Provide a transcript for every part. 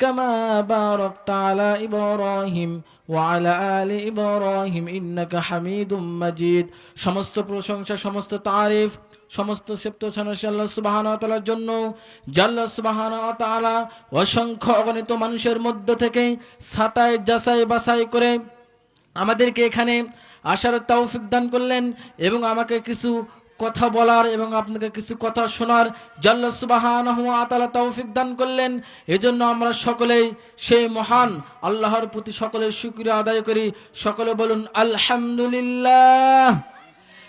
كما باركت على إبراهيم وعلى آل إبراهيم إنك حميد مجيد সমস্ত প্রশংসা সমস্ত তারিফ সমস্ত সেপ্ত ছানাসি আল্লাহ সুবাহান তালার জন্য জাল্লা সুবাহান তালা অসংখ্য অগণিত মানুষের মধ্য থেকে ছাটাই যাচাই বাছাই করে আমাদেরকে এখানে আসার তৌফিক দান করলেন এবং আমাকে কিছু কথা বলার এবং আপনাকে কিছু কথা শোনার জাল্লা সুবাহান আতালা তৌফিক দান করলেন। এজন্য আমরা সকলেই সেই মহান আল্লাহর প্রতি সকলের শুক্রিয়া আদায় করি। সকলে বলুন, আলহামদুলিল্লাহ।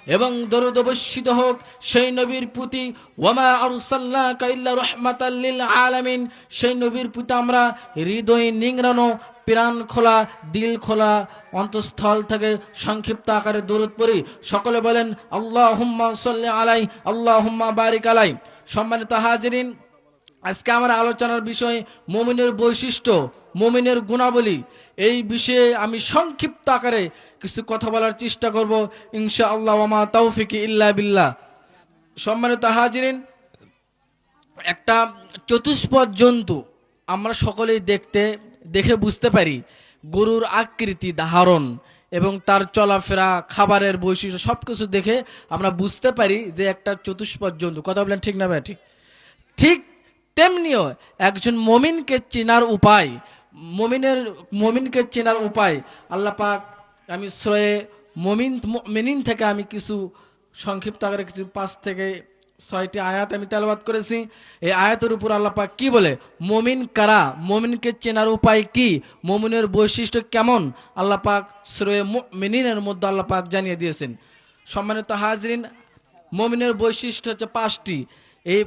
এবং দরুদ অবশ্যিত হোক, সেই নবীর প্রতি ওয়ামা আরসাল্লাকা ইল্লা রাহমাতাল লিল আলামিন, সেই নবীর প্রতি আমরা হৃদয় নিংড়ানো প্রাণ খোলা, দিল খোলা, অন্তঃস্থল থেকে সংক্ষিপ্ত আকারে দরুদ পড়ি। সকলে বলেন আল্লাহ হুম্মা সাল্লি আলাই আল্লাহ হুম্মা বারিক আলাই সম্মানিত হাজিরিন, আজকে আমার আলোচনার বিষয় মমিনের বৈশিষ্ট্য, মমিনের গুণাবলী। এই বিষয়ে আমি সংক্ষিপ্ত আকারে কিছু কথা বলার চেষ্টা করব ইনশা আল্লাহ তৌফিকি ইল্লা বিল্লাহ। সম্মানিত হাজিরিন, একটা চতুষ্পদ জন্তু আমরা সকলেই দেখতে, দেখে বুঝতে পারি, গরুর আকৃতি ধারণ এবং তার চলাফেরা, খাবারের বৈশিষ্ট্য সব কিছু দেখে আমরা বুঝতে পারি যে একটা চতুষ্পদ জন্তু। কথা বলেন ঠিক না, ভাই? ঠিক। ঠিক তেমনিও একজন মমিনকে চেনার উপায়, মমিনের, মমিনকে চেনার উপায় আল্লাহ পাক আমি শ্রয়ে মমিন মেনিন থেকে আমি কিছু সংক্ষিপ্ত আকারে কিছু পাঁচ থেকে ছয়টি আয়াত আমি তেলাবাদ করেছি। এই আয়াতের উপর আল্লাহ পাক কি বলে? মমিন কারা? মমিনকে চেনার উপায় কি? মমিনের বৈশিষ্ট্য কেমন? আল্লাহ পাক শ্রয়ে মেনিনের মধ্যে আল্লাহ পাক জানিয়ে দিয়েছেন। সম্মানিত হাজরিন, মমিনের বৈশিষ্ট্য হচ্ছে পাঁচটি। এই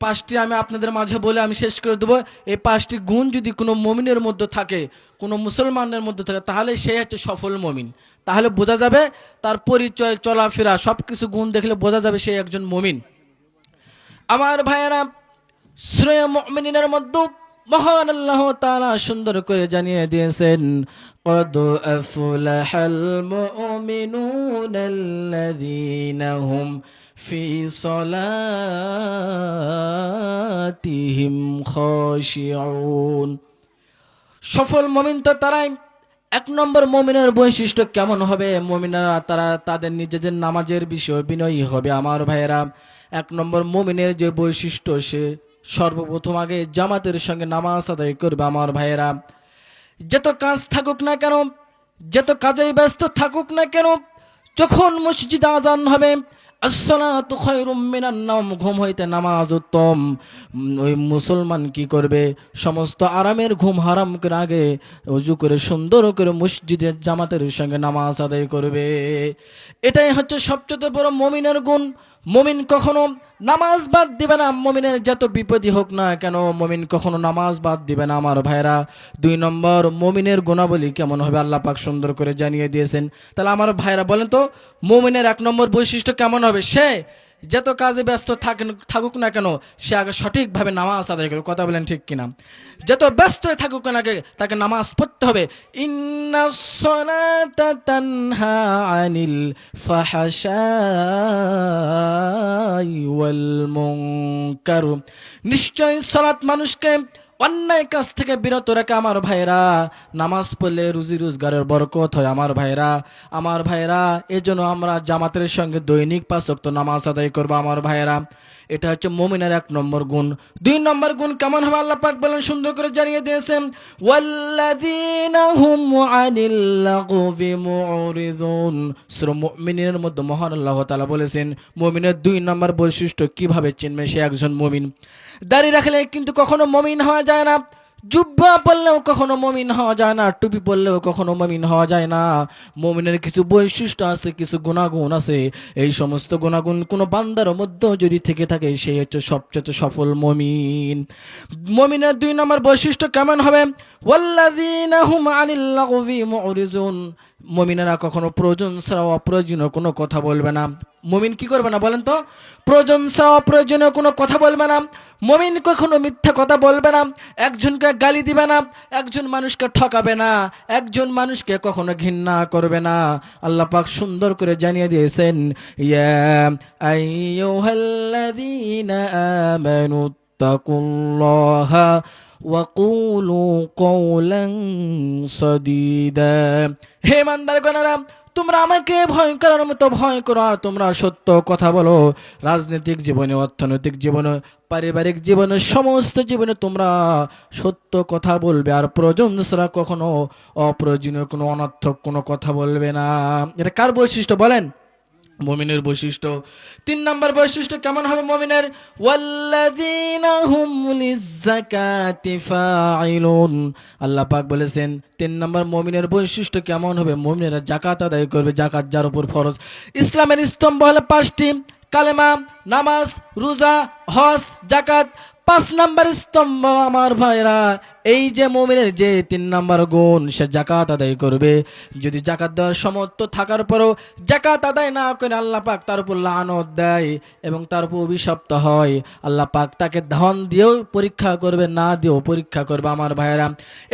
পাঁচটি আমি আপনাদের মাঝে বলে আমি শেষ করে দেবো এই পাঁচটি গুণ যদি কোনো মমিনের মধ্যে থাকে কোনো মুসলমানের মধ্যে থাকে তাহলে সে হচ্ছে সফল মমিন তাহলে বোঝা যাবে তার পরিচয় চলাফেরা সব কিছু গুণ দেখলে বোঝা যাবে সে একজন মমিন আমার ভাইয়েরা শ্রেয় মমিনের মধ্যে মহান আল্লাহ তাআলা সুন্দর করে জানিয়ে দিয়েছেন قد أفلح المؤمنون الذين هم في صلاتهم خاشعون সফল মমিন তো তারাই এক নম্বর মমিনের বৈশিষ্ট্য কেমন হবে মমিনারা তারা তাদের নিজেদের নামাজের বিষয় বিনয়ী হবে আমার ভাইয়েরা এক নম্বর মমিনের যে বৈশিষ্ট্য সে সর্বপ্রথম আগে জামাতের সঙ্গে নামাজ আদায় করবে আমার ভাইয়েরা যত কাজ থাকুক না কেন যত কাজেই ব্যস্ত থাকুক না কেন যখন মসজিদ আজান হবে আসসালাতু খায়রুম মিনান নাওম, ঘুম হইতে নামাজ উত্তম। ওই মুসলমান কি করবে? সমস্ত আরামের ঘুম হারাম করে আগে উজু করে, সুন্দর করে মসজিদের জামাতের সঙ্গে নামাজ আদায় করবে। এটাই হচ্ছে সবচেয়ে বড় মমিনের গুণ। মমিন কখনো নামাজ বাদ দিবে না, মমিনের যত বিপদই হোক না কেন, মমিন কখনো নামাজ বাদ দিবে না আমার ভাইরা দুই নম্বর, মমিনের গুণাবলী কেমন হবে আল্লাহ পাক সুন্দর করে জানিয়ে দিয়েছেন। তাহলে আমার ভাইরা বলেন তো, মমিনের এক নম্বর বৈশিষ্ট্য কেমন হবে? সে যত কাজে ব্যস্ত থাকেন থাকুক না কেন, সে আগে সঠিকভাবে নামাজ আদায় করবে। কথা বলেন ঠিক কিনা? যত ব্যস্ত থাকুক না কে তাকে নামাজ পড়তে হবে। আনিল নিশ্চয় সলাৎ মানুষকে অন্যায় কাজ থেকে বিরত রাখে আমার ভাইরা নামাজ পড়লে রুজি রোজগারের বরকত হয় আমার ভাইরা আমার ভাইরা এজন্য আমরা জামাতের সঙ্গে দৈনিক পাঁচ ওয়াক্ত নামাজ আদায় করব আমার ভাইরা এটা হচ্ছে মমিনের এক নম্বর গুণ। দুই নম্বর গুণ কেমন হবে আল্লাহ পাক বলেন, সুন্দর করে জানিয়ে দিয়েছেন, ওয়াল্লাযীনা হুম আনিল লাগবি মুরিদুন সূরা মুমিনের মধ্যে মহান আল্লাহ তাআলা বলেছেন, মুমিনের দুই নম্বর বৈশিষ্ট্য কীভাবে চিনবে সে একজন মুমিন? দাড়ি রাখলে কিন্তু কখনো মমিন হওয়া যায় না। জুব্বা পড়লেও কখনো মমিন হওয়া যায় না। টুপি পড়লেও কখনো মমিন হওয়া যায় না। মমিনের কিছু বৈশিষ্ট্য আছে, কিছু গুণাগুণ আছে। এই সমস্ত গুণাগুণ কোনো বান্দার মধ্যে যদি থেকে থাকে সেই হচ্ছে সবচেয়ে সফল মমিন। মমিনের দুই নম্বর বৈশিষ্ট্য কেমন হবে? ওয়াল্লাযীনা হুম আনিল লাগবি মুরিজুন। মমিনেরা কখনো প্রয়োজন ছাড়া অপ্রয়োজনীয় কোনো কথা বলবে না। মমিন কি করবে না বলেন তো? প্রয়োজন ছাড়া অপ্রয়োজনীয় কোনো কথা বলবে না। মমিন কখনো মিথ্যা কথা বলবে না। একজনকে গালি দিবে না। একজন মানুষকে ঠকাবে না। একজন মানুষকে কখনো ঘৃণা করবে না। আল্লাহ পাক সুন্দর করে জানিয়ে দিয়েছেন, ইয়া আমানু তাকুল্লাহা وقولوا قولا سديدا হে মান্দারগণেরা তোমরা আমাকে ভয় করার মতো ভয় করো আর তোমরা সত্য কথা বলো রাজনৈতিক জীবনে অর্থনৈতিক জীবনে পারিবারিক জীবনে সমস্ত জীবনে তোমরা সত্য কথা বলবে আর প্রয়োজন ছাড়া কখনো অপ্রয়োজনীয় কোনো অনর্থক কোনো কথা বলবে না এটা কার বৈশিষ্ট্য বলেন মমিনের বৈশিষ্ট্য। তিন নম্বর বৈশিষ্ট্য কেমন হবে মমিনের? আল্লাহ পাক বলেছেন, তিন নম্বর মমিনের বৈশিষ্ট্য কেমন হবে? মমিনেরা জাকাত আদায় করবে জাকাত যার উপর ফরজ। ইসলামের স্তম্ভ হলো পাঁচটি। কালেমা, নামাজ, রোজা, হজ জাকাত পাঁচ নাম্বার স্তম্ভ আমার ভাইরা এই যে মোমিনের যে তিন নাম্বার গুণ, সে জাকাত আদায় করবে। যদি জাকাত দেওয়ার সমর্থ থাকার পরও জাকাত আদায় না করে আল্লাহ পাক তার উপর লানত দেয় এবং তার উপর অভিশপ্ত হয়, আল্লাহ পাক তাকে ধন দিয়েও পরীক্ষা করবে, না দিয়েও পরীক্ষা করবে আমার ভাইরা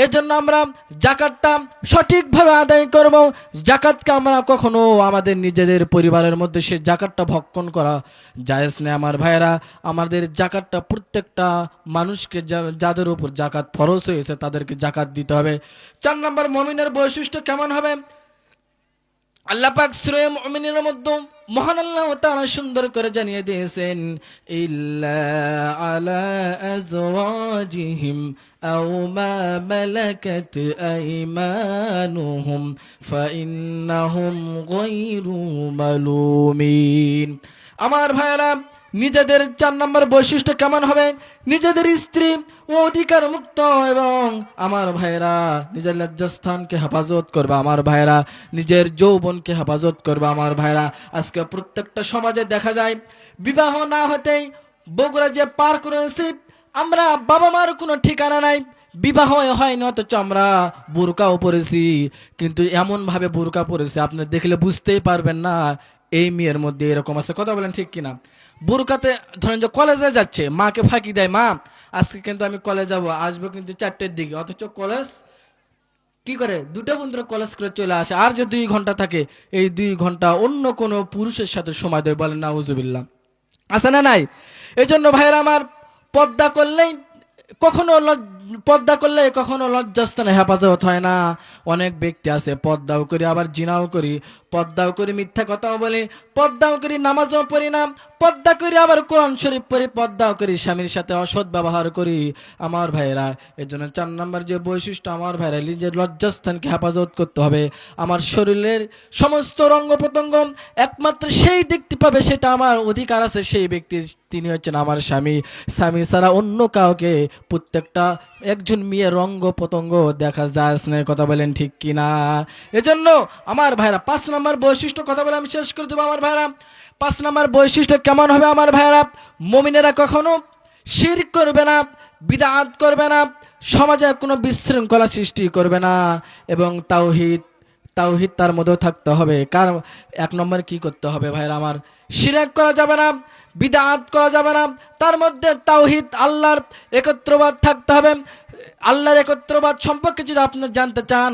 এর জন্য আমরা জাকাতটা সঠিকভাবে আদায় করব। জাকাতকে আমরা কখনো আমাদের নিজেদের পরিবারের মধ্যে সে জাকাতটা ভক্ষণ করা জায়েজ নেই। আমার ভাইরা আমাদের জাকাতটা প্রত্যেকটা মানুষকে যাদের উপর জাকাত ফরজ হয়েছে, তাদেরকে জাকাত দিতে হবে। চার নম্বর, মমিনের বৈশিষ্ট্য কেমন হবে? আল্লাহ পাক সূরা মুমিনের মধ্যে মহান আল্লাহ তাআলা সুন্দর করে জানিয়ে দিয়েছেন আমার ভাইরা নিজেদের চার নম্বর বৈশিষ্ট্য কেমন হবে? নিজেদের স্ত্রী অধিকার মুক্ত এবং আমার ভাইরা নিজের লজ্জাস্থানকে হেফাজত করবে, আমার ভাইরা নিজের যৌবনকে হেফাজত করবে, আমার ভাইরা আজকে প্রত্যেকটা সমাজে দেখা যায়, বিবাহ না হতেই বগুড়া যে পার করেছি, আমরা বাবা মার কোনো ঠিকানা নাই বিবাহ হয়নি অথচ আমরা বোরকাও পরেছি। কিন্তু এমন ভাবে বোরকা পরেছি, আপনি দেখলে বুঝতেই পারবেন না, এই মেয়ের মধ্যে এরকম আছে। কথা বলেন ঠিক কিনা? বোরকাতে ধরেন যে কলেজে যাচ্ছে, মাকে ফাঁকি দেয়, মা, আজকে কিন্তু আমি কলেজ যাব, আসব কিন্তু চারটের দিকে। অথচ কলেজ কি করে? দুটো বন্ধুরা কলেজ করে চলে আসে। আর যে দুই ঘণ্টা থাকে, এই দুই ঘণ্টা অন্য কোনো পুরুষের সাথে সময় দেয় বলেন না উজুবিল্লা আছে না নাই? এই জন্য ভাইয়েরা আমার, পদ্মা করলেই কখনো পদ্মা করলে কখনো লজ্জাস্থানে হেফাজত হয় না। অনেক ব্যক্তি আছে, পদ্মাও করি, আবার জিনাও করি। পদ্মাও করি মিথ্যা কথাও বলে, পদ্মাও করি নামাজও পড়ি না, পদ্মা করি আবার কোরআন শরীফ পড়ি, পদ্মাও করি স্বামীর সাথে অসৎ ব্যবহার করি। আমার ভাইরা এর জন্য চার নম্বর যে বৈশিষ্ট্য আমার ভাইরা নিজের লজ্জাস্থানকে হেফাজত করতে হবে। আমার শরীরের সমস্ত রঙ্গ প্রত্যঙ্গ একমাত্র সেই দেখতে পাবে, সেটা আমার অধিকার আছে, সেই ব্যক্তির তিনি হচ্ছেন আমার স্বামী। স্বামী ছাড়া অন্য কাউকে প্রত্যেকটা একজন মেয়ের রঙ্গ পতঙ্গ দেখা যায় কথা বলেন ঠিক কিনা? এজন্য আমার ভাইরা পাঁচ নম্বর বৈশিষ্ট্য কথা বলে আমি শেষ করে দেবো আমার ভাইরা। পাঁচ নম্বর বৈশিষ্ট্য কেমন হবে আমার ভাইরা? মমিনেরা কখনো শির করবে না, বিদাত করবে না, সমাজে কোনো বিশৃঙ্খলা সৃষ্টি করবে না এবং তাওহিদ তাওহিদ তার মধ্যেও থাকতে হবে। কার এক নম্বর কি করতে হবে ভাইরা আমার? শিরাক করা যাবে না, বিদাত করা যাবে না, তার মধ্যে তাওহিদ, আল্লাহর একত্রবাদ থাকতে হবে। আল্লাহর একত্রবাদ সম্পর্কে যদি আপনি জানতে চান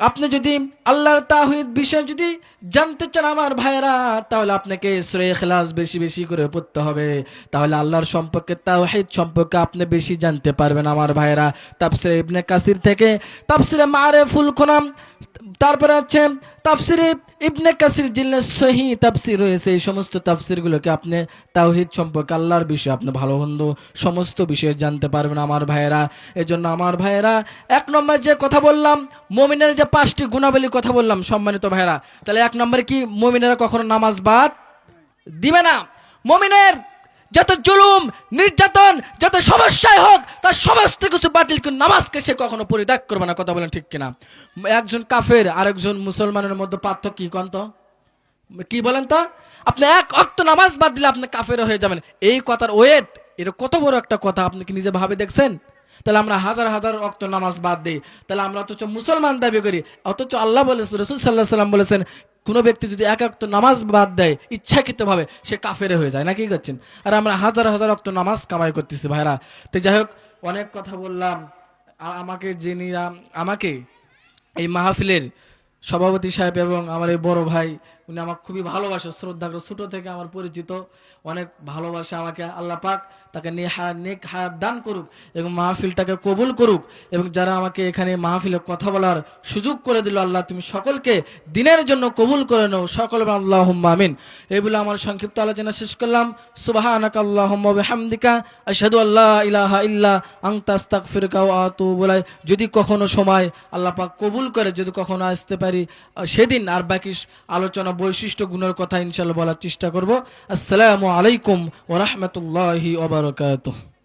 আপনি যদি আল্লাহর তাহিদ বিষয় যদি জানতে চান আমার ভাইরা তাহলে আপনাকে শ্রেয় খেলাস বেশি বেশি করে পড়তে হবে। তাহলে আল্লাহর সম্পর্কে তাহিদ সম্পর্কে আপনি বেশি জানতে পারবেন আমার ভাইরা তাপসিরে ইবনে কাসির থেকে তাপসিরে মারে ফুল খোনাম, তারপরে হচ্ছে তাফসিরে ইবনে কাসির জিল্লে সহি তাফসির রয়েছে। এই সমস্ত তাফসিরগুলোকে আপনি তাওহিদ সম্পর্কে আল্লাহর বিষয়ে আপনি ভালো মন্দ সমস্ত বিষয়ে জানতে পারবেন আমার ভাইয়েরা। এজন্য আমার ভাইয়েরা, এক নম্বর যে কথা বললাম, মমিনের যে পাঁচটি গুণাবলীর কথা বললাম, সম্মানিত ভাইয়েরা, তাহলে এক নম্বরে কি? মমিনেরা কখনো নামাজ বাদ দিবে না। মমিনের যত জুলুম, নির্যাতন, যত সমস্যায় হোক, তার সমস্ত কিছু বাতিল করে নামাজকে সে কখনো পরিত্যাগ করবে না, কথা বলেন ঠিক কিনা। একজন কাফের, আরেকজন মুসলমানের মধ্যে পার্থক্য কি কন্ত কি বলেন তো? আপনি এক অক্ত নামাজ বাদ দিলে আপনি কাফের হয়ে যাবেন। এই কথার ওয়েট, এটা কত বড় একটা কথা, আপনি কি নিজে ভাবে দেখছেন? তাহলে আমরা হাজার হাজার অক্ত নামাজ বাদ দিই। তাহলে আমরা অথচ মুসলমান দাবি করি, অথচ আল্লাহ বলেছেন রসুল সাল্লাহ সাল্লাম বলেছেন কোনো ব্যক্তি যদি এক অক্ত নামাজ বাদ দেয় ইচ্ছাকৃতভাবে, সে কাফেরে হয়ে যায়। নাকি করছেন? আর আমরা হাজার হাজার অক্ত নামাজ কামাই করতেছি ভাইরা। তো যাই হোক, অনেক কথা বললাম। আমাকে যিনি আম- আমাকে এই মাহফিলের সভাপতি সাহেব এবং আমার এই বড় ভাই উনি আমাকে খুবই ভালোবাসে শ্রদ্ধা করে ছোটো থেকে আমার পরিচিত অনেক ভালোবাসে আমাকে। আল্লাহ পাক তাকে নেক হায়াত দান করুক এবং মাহফিলটাকে কবুল করুক এবং যারা আমাকে এখানে মাহফিলে কথা বলার সুযোগ করে দিল, আল্লাহ তুমি সকলকে দিনের জন্য কবুল করে নাও। সকল আল্লাহ আমিন। এই বলে আমার সংক্ষিপ্ত আলোচনা শেষ করলাম। সুবাহানাক আল্লাহুম্মা বিহামদিকা, আশহাদু আল্লা ইলাহা ইল্লা আনতা, আস্তাগফিরুকা ওয়া আতুবু ইলাইক। যদি কখনো সময় আল্লাহ পাক কবুল করে, যদি কখনো আসতে পারি, সেদিন আর বাকি আলোচনা বৈশিষ্ট্য গুণের কথা ইনশাল্লাহ বলার চেষ্টা করব। আসসালামু আলাইকুম ওরহমতুল্লাহি বারাকাতুহু।